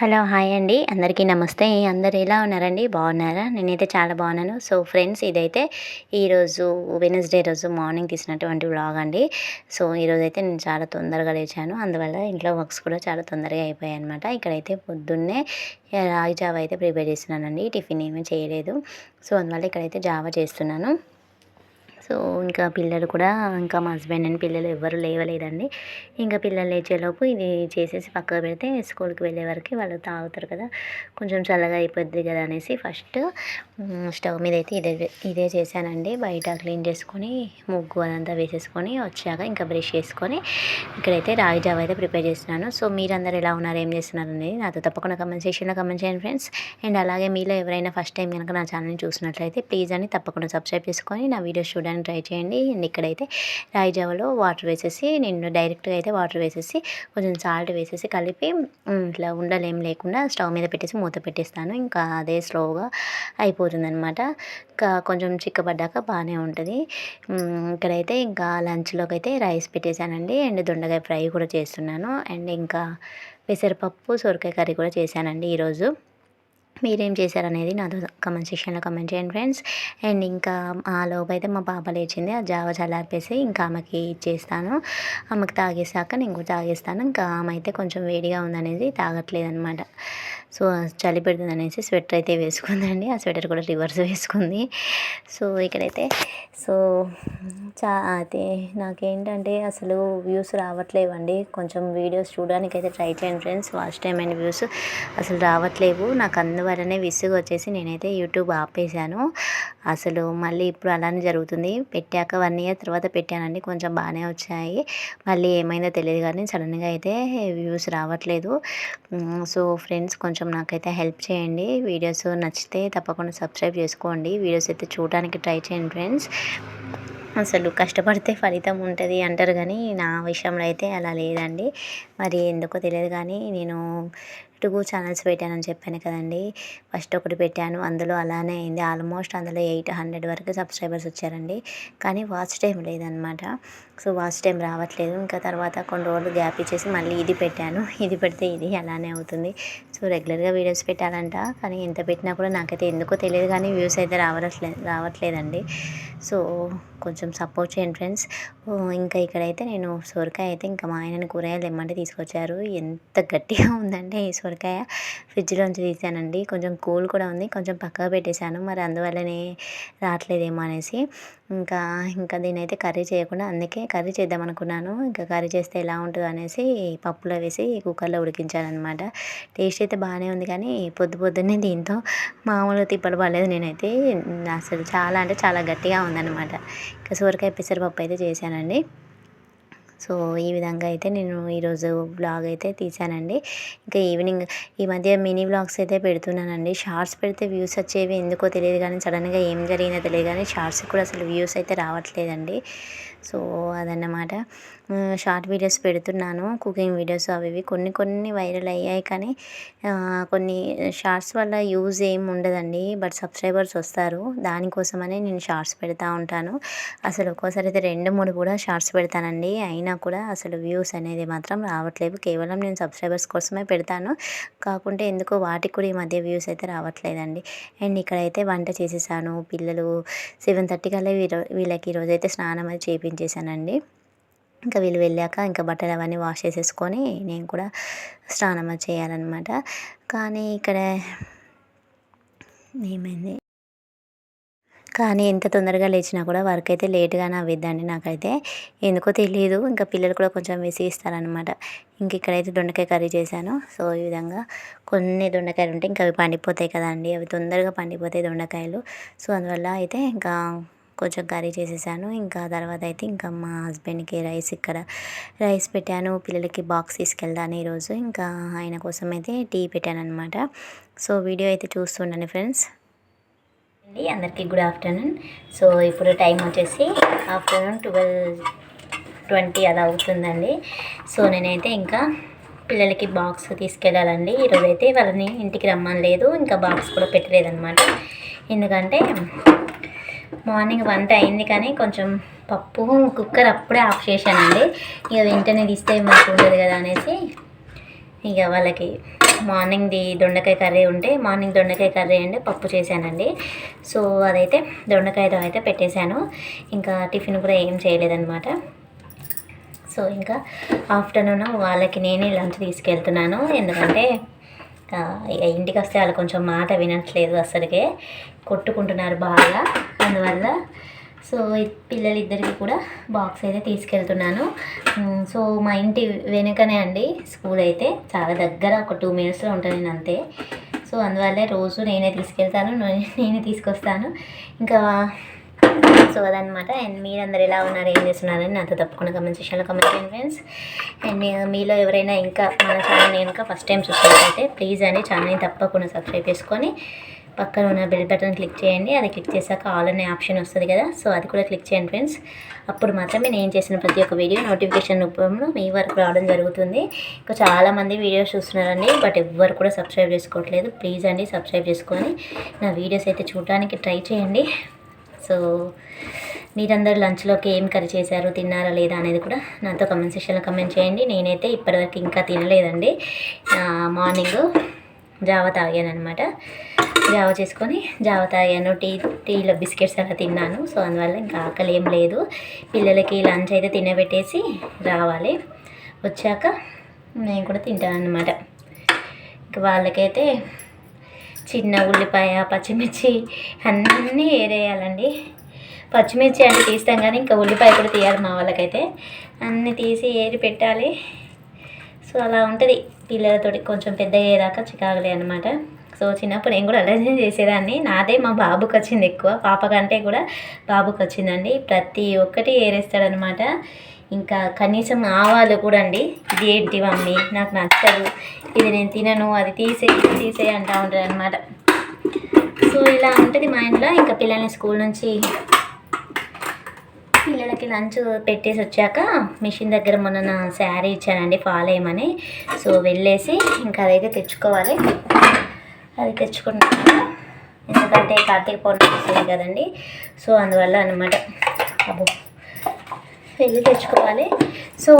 Hello hi అండి. అందరికీ నమస్తే. అందరు ఎలా ఉన్నారండి? బాగున్నారా? నేనైతే చాలా బాగున్నాను. సో ఫ్రెండ్స్ ఇదైతే ఈరోజు వెనస్డే రోజు మార్నింగ్ తీసినటువంటి వ్లాగ్ అండి. సో ఈరోజు అయితే నేను చాలా తొందరగా లేచాను. అందువల్ల ఇంట్లో వర్క్స్ కూడా చాలా తొందరగా అయిపోయాయి అనమాట ఇక్కడైతే పొద్దున్నే రాగి జావ అయితే ప్రిపేర్ చేస్తున్నానండి. టిఫిన్ ఏమీ చేయలేదు. సో అందువల్ల ఇక్కడైతే జావ చేస్తున్నాను. సో ఇంకా పిల్లలు కూడా ఇంకా మా హస్బెండ్ అండ్ పిల్లలు ఎవ్వరు లేవలేదండి. ఇంకా పిల్లలు లేచేలోపు ఇది చేసేసి పక్కకు పెడితే స్కూల్కి వెళ్ళే వరకు వాళ్ళు తాగుతారు కదా. కొంచెం చల్లగా అయిపోద్ది కదా అనేసి ఫస్ట్ స్టవ్ మీద అయితే ఇదే ఇదే చేశానండి. బయట క్లీన్ చేసుకొని ముగ్గు అదంతా వేసేసుకొని వచ్చాక ఇంకా బ్రష్ చేసుకొని ఇక్కడైతే రాగి జావ అయితే ప్రిపేర్ చేస్తున్నాను. సో మీరందరూ ఎలా ఉన్నారు? ఏం చేస్తున్నారు అనేది నాతో తప్పకుండా కమెంట్ సెక్షన్లో కమెంట్ చేయండి ఫ్రెండ్స్. అండ్ అలాగే మీలో ఎవరైనా ఫస్ట్ టైం కనుక నా ఛానల్ని చూసినట్లయితే ప్లీజ్ అని తప్పకుండా సబ్స్క్రైబ్ చేసుకొని నా వీడియోస్ చూడడానికి ట్రై చేయండి. అండ్ ఇక్కడైతే రాగి జావలో వాటర్ వేసేసి నేను డైరెక్ట్గా అయితే వాటర్ వేసేసి కొంచెం సాల్ట్ వేసేసి కలిపి ఇట్లా ఉండలేం లేకుండా స్టవ్ మీద పెట్టేసి మూత పెట్టేస్తాను. ఇంకా అదే స్లోగా అయిపోతుంది అనమాట ఇంకా కొంచెం చిక్కబడ్డాక బాగానే ఉంటుంది. ఇక్కడైతే ఇంకా లంచ్లోకి అయితే రైస్ పెట్టేశానండి. అండ్ దొండకాయ ఫ్రై కూడా చేస్తున్నాను. అండ్ ఇంకా పెసరపప్పు సొరకాయ కర్రీ కూడా చేశానండి ఈరోజు. మీరేం చేశారనేది నాతో కమెంట్ సెక్షన్లో కమెంట్ చేయండి ఫ్రెండ్స్ అండ్ ఇంకా ఆ లోపు అయితే మా పాప లేచింది. ఆ జావ చల్లారిపేసి ఇంకా ఆమెకి ఇచ్చేస్తాను. ఆమెకి తాగేసాక నేను కూడా తాగేస్తాను. ఇంకా ఆమె అయితే కొంచెం వేడిగా ఉందనేది తాగట్లేదు అనమాట సో చలి పెడుతుంది అనేసి స్వెటర్ అయితే వేసుకుందండి. ఆ స్వెటర్ కూడా రివర్స్ వేసుకుంది. సో ఇక్కడైతే సో చా అయితే నాకేంటంటే అసలు వ్యూస్ రావట్లేవండి. కొంచెం వీడియోస్ చూడడానికి అయితే ట్రై చేయండి friends watch time and views అసలు రావట్లేవు. నాకు అందువల్ల వల్లనే విసుగు వచ్చేసి నేనైతే యూట్యూబ్ ఆపేశాను. అసలు మళ్ళీ ఇప్పుడు అలానే జరుగుతుంది. పెట్టాక వన్ ఇయర్ తర్వాత పెట్టానండి. కొంచెం బాగానే వచ్చాయి. మళ్ళీ ఏమైందో తెలియదు కానీ సడన్గా అయితే వ్యూస్ రావట్లేదు. సో ఫ్రెండ్స్ కొంచెం కొంచెం నాకైతే హెల్ప్ చేయండి. వీడియోస్ నచ్చితే తప్పకుండా సబ్స్క్రైబ్ చేసుకోండి. వీడియోస్ అయితే చూడడానికి ట్రై చేయండి ఫ్రెండ్స్. అసలు కష్టపడితే ఫలితం ఉంటుంది అంటారు కానీ నా విషయంలో అయితే అలా లేదండి. మరి ఎందుకో తెలియదు కానీ నేను టూ ఛానల్స్ పెట్టానని చెప్పాను కదండి. ఫస్ట్ ఒకటి పెట్టాను. అందులో అలానే అయింది. ఆల్మోస్ట్ అందులో ఎయిట్ హండ్రెడ్ వరకు సబ్స్క్రైబర్స్ వచ్చారండి. కానీ వాచ్ టైం లేదనమాట సో వాచ్ టైం రావట్లేదు. ఇంకా తర్వాత కొన్ని రోజులు గ్యాప్ ఇచ్చేసి మళ్ళీ ఇది పెట్టాను. ఇది పెడితే ఇది అలానే అవుతుంది. సో రెగ్యులర్గా వీడియోస్ పెట్టాలంట కానీ ఎంత పెట్టినా కూడా నాకైతే ఎందుకో తెలియదు కానీ వ్యూస్ అయితే రావట్లేదు రావట్లేదండి. సో కొంచెం సపోర్ట్ చేయండి ఫ్రెండ్స్. ఇంకా ఇక్కడైతే నేను సొరకాయ అయితే ఇంకా మా ఆయనని కూరగాయలు తెమ్మంటే తీసుకొచ్చారు. ఎంత గట్టిగా ఉందంటే ఈ సొరకాయ ఫ్రిడ్జ్లోంచి తీసానండి. కొంచెం కూల్ కూడా ఉంది కొంచెం పక్కగా పెట్టేశాను. మరి అందువల్లనే రావట్లేదేమో అనేసి. ఇంకా ఇంకా దీని అయితే కర్రీ చేయకుండా అందుకే కర్రీ చేద్దాం అనుకున్నాను. ఇంకా కర్రీ చేస్తే ఎలా ఉంటుందో అనేసి పప్పులో వేసి కుక్కర్లో ఉడికించాను అనమాట టేస్ట్ అయితే బాగానే ఉంది కానీ పొద్దు పొద్దున్నే దీంతో మామూలుగా తిప్పలు పడలేదు. నేనైతే అసలు చాలా అంటే చాలా గట్టిగా ఉందన్నమాట. ఇంకా సోరకాయ పెసరపప్పు అయితే చేశానండి. సో ఈ విధంగా అయితే నేను ఈరోజు బ్లాగ్ అయితే తీసానండి ఇంకా ఈవినింగ్ ఈ మధ్య మినీ బ్లాగ్స్ అయితే పెడుతున్నానండి. షార్ట్స్ పెడితే వ్యూస్ వచ్చేవి ఎందుకో తెలియదు కానీ సడన్గా ఏం జరిగిందో తెలియదు కానీ షార్ట్స్ కూడా అసలు వ్యూస్ అయితే రావట్లేదండి. సో అదన్నమాట. షార్ట్ వీడియోస్ పెడుతున్నాను కుకింగ్ వీడియోస్ అవి ఇవి. కొన్ని కొన్ని వైరల్ అయ్యాయి కానీ కొన్ని షార్ట్స్ వల్ల యూజ్ ఏం ఉండదండి. బట్ సబ్స్క్రైబర్స్ వస్తారు. దానికోసమనే నేను షార్ట్స్ పెడతా ఉంటాను. అసలు ఒక్కోసారి అయితే రెండు మూడు కూడా షార్ట్స్ పెడతానండి. అయినా కూడా అసలు వ్యూస్ అనేది మాత్రం రావట్లేదు. కేవలం నేను సబ్స్క్రైబర్స్ కోసమే పెడతాను. కాకుంటే ఎందుకో వాటికి కూడా ఈ మధ్య వ్యూస్ అయితే రావట్లేదండి. అండ్ ఇక్కడైతే వంట చేసేసాను. పిల్లలు సెవెన్ థర్టీ కల్లా వీళ్ళకి ఈరోజు అయితే స్నానం అది చేయించేసానండి ఇంకా వీళ్ళు వెళ్ళాక ఇంకా బట్టలు అవన్నీ వాష్ చేసేసుకొని నేను కూడా స్నానం చేయాలన్నమాట. కానీ ఇక్కడ ఏమైంది? కానీ ఎంత తొందరగా లేచినా కూడా వర్క్ అయితే లేట్గానే అవ్విద్దండి నాకైతే. ఎందుకో తెలియదు ఇంకా పిల్లలు కూడా కొంచెం విసిగిస్తారనమాట ఇంక ఇక్కడైతే దొండకాయ కర్రీ చేశాను. సో ఈ విధంగా కొన్ని దొండకాయలు ఉంటే ఇంకా అవి పండిపోతాయి కదండి. అవి తొందరగా పండిపోతాయి దొండకాయలు. సో అందువల్ల అయితే ఇంకా కొంచెం కర్రీ చేసేసాను. ఇంకా తర్వాత అయితే ఇంకా మా హస్బెండ్కి రైస్ ఇక్కడ రైస్ పెట్టాను. పిల్లలకి బాక్స్ తీసుకెళ్తాను ఈరోజు. ఇంకా ఆయన కోసం అయితే టీ పెట్టాను అనమాట సో వీడియో అయితే చూస్తుండండి ఫ్రెండ్స్. అండి అందరికీ గుడ్ ఆఫ్టర్నూన్. సో ఇప్పుడు టైం వచ్చేసి ఆఫ్టర్నూన్ ట్వెల్వ్ ట్వంటీ అలా అవుతుందండి. సో నేనైతే ఇంకా పిల్లలకి బాక్స్ తీసుకెళ్ళాలండి. ఈరోజు అయితే వాళ్ళని ఇంటికి రమ్మని లేదు ఇంకా బాక్స్ కూడా పెట్టలేదన్నమాట. ఎందుకంటే మార్నింగ్ వంట అయింది కానీ కొంచెం పప్పు కుక్కర్ అప్పుడే ఆఫ్ చేశానండి. ఇక వెంటనే తీస్తే మాకు ఉండదు కదా అనేసి ఇక వాళ్ళకి మార్నింగ్ది దొండకాయ కర్రీ ఉంటే మార్నింగ్ దొండకాయ కర్రీ అండి పప్పు చేశానండి. సో అదైతే దొండకాయతో అయితే పెట్టేశాను. ఇంకా టిఫిన్ కూడా ఏం చేయలేదన్నమాట. సో ఇంకా ఆఫ్టర్నూన్ వాళ్ళకి నేనే లంచ్ తీసుకెళ్తున్నాను. ఎందుకంటే ఇక ఇంటికి వస్తే వాళ్ళు కొంచెం మాట వినట్లేదు అసలుకే. కొట్టుకుంటున్నారు బాగా. అందువల్ల సో పిల్లలిద్దరికి కూడా బాక్స్ అయితే తీసుకెళ్తున్నాను. సో మా ఇంటి వెనుకనే అండి స్కూల్ అయితే. చాలా దగ్గర ఒక టూ మినిట్స్లో ఉంటాను నేను అంతే సో అందువల్లే రోజు నేనే తీసుకెళ్తాను నేనే తీసుకొస్తాను. ఇంకా సో అదనమాట అండ్ మీరందరూ ఎలా ఉన్నారు ఏం చేస్తున్నారని నాతో తప్పకుండా కమెంట్ సెక్షన్లో కమెంట్ చేయండి ఫ్రెండ్స్ అండ్ uh, మీలో ఎవరైనా ఇంకా మన ఛానల్ ఇంకా ఫస్ట్ టైం చూసినట్లయితే ప్లీజ్ అండి ఛానల్ని తప్పకుండా సబ్స్క్రైబ్ చేసుకొని పక్కన ఉన్న బెల్ బటన్ క్లిక్ చేయండి. అది క్లిక్ చేశాక ఆల్ అనే ఆప్షన్ వస్తుంది కదా. సో అది కూడా క్లిక్ చేయండి ఫ్రెండ్స్ అప్పుడు మాత్రమే నేను చేసిన ప్రతి ఒక్క వీడియో నోటిఫికేషన్ రూపంలో మీ వరకు రావడం జరుగుతుంది. ఇంకా చాలామంది వీడియోస్ చూస్తున్నారండి బట్ ఎవ్వరు కూడా సబ్స్క్రైబ్ చేసుకోవట్లేదు. ప్లీజ్ అండి సబ్స్క్రైబ్ చేసుకొని నా వీడియోస్ అయితే చూడడానికి ట్రై చేయండి. సో మీరందరూ లంచ్లోకి ఏం కర్రీ చేశారు తిన్నారా లేదా అనేది కూడా నాతో కమెంట్ సెక్షన్లో కమెంట్ చేయండి. నేనైతే ఇప్పటివరకు ఇంకా తినలేదండి. మార్నింగ్ జావ తాగాను అనమాట జావ చేసుకొని జావ తాగాను. టీ టీలో బిస్కెట్స్ అలా తిన్నాను. సో అందువల్ల ఇంకా ఆకలి ఏం లేదు. పిల్లలకి లంచ్ అయితే తినబెట్టేసి రావాలి. వచ్చాక నేను కూడా తింటాను అనమాట ఇంకా వాళ్ళకైతే చిన్న ఉల్లిపాయ పచ్చిమిర్చి అన్నీ ఏరేయాలండి. పచ్చిమిర్చి అంటే తీస్తాం కానీ ఇంకా ఉల్లిపాయ కూడా తీయాలి మా వాళ్ళకైతే. అన్నీ తీసి ఏరి పెట్టాలి. సో అలా ఉంటుంది. పిల్లలతోటి కొంచెం పెద్ద అయ్యేదాకా చికాకులే అనమాట సో చిన్నప్పుడు నేను కూడా అలర్జీ చేసేదాన్ని. నాదే మా బాబుకి వచ్చింది ఎక్కువ. పాప కంటే కూడా బాబుకి వచ్చిందండి ప్రతి ఒక్కటి ఏరేస్తాడనమాట ఇంకా కనీసం ఆవాలు కూడా అండి. ఇది ఏంటి మమ్మీ? నాకు నచ్చదు. ఇది నేను తినను. అది తీసే ఇది తీసే అంటూ ఉంటాడు అనమాట సో ఇలా ఉంటుంది మా ఇంట్లో. ఇంకా పిల్లల్ని స్కూల్ నుంచి పిల్లలకి లంచ్ పెట్టేసి వచ్చాక మిషన్ దగ్గర మొన్న నా శారీ ఇచ్చానండి ఫాలో అయ్యమని. సో వెళ్ళేసి ఇంకా అదైతే తెచ్చుకోవాలి. అది తెచ్చుకుంటాను ఎందుకంటే కార్తీక పౌర్ణమి వస్తుంది కదండి. సో అందువల్ల అనమాట అబ్బో. వెళ్ళి తెచ్చుకోవాలి. సో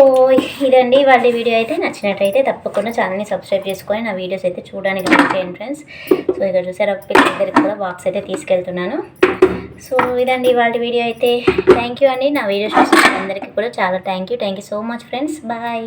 ఇదండి వాళ్ళ వీడియో అయితే. నచ్చినట్టయితే తప్పకుండా ఛానల్ని సబ్స్క్రైబ్ చేసుకొని నా వీడియోస్ అయితే చూడడానికి ట్రై చేయండి ఫ్రెండ్స్. సో ఇక్కడ చూసారు దగ్గరికి కూడా బాక్స్ అయితే తీసుకెళ్తున్నాను. సో ఇదండి వాటి వీడియో అయితే. థ్యాంక్ యూ అండి. నా వీడియో చూసిన అందరికీ కూడా చాలా thank you thank you so much friends bye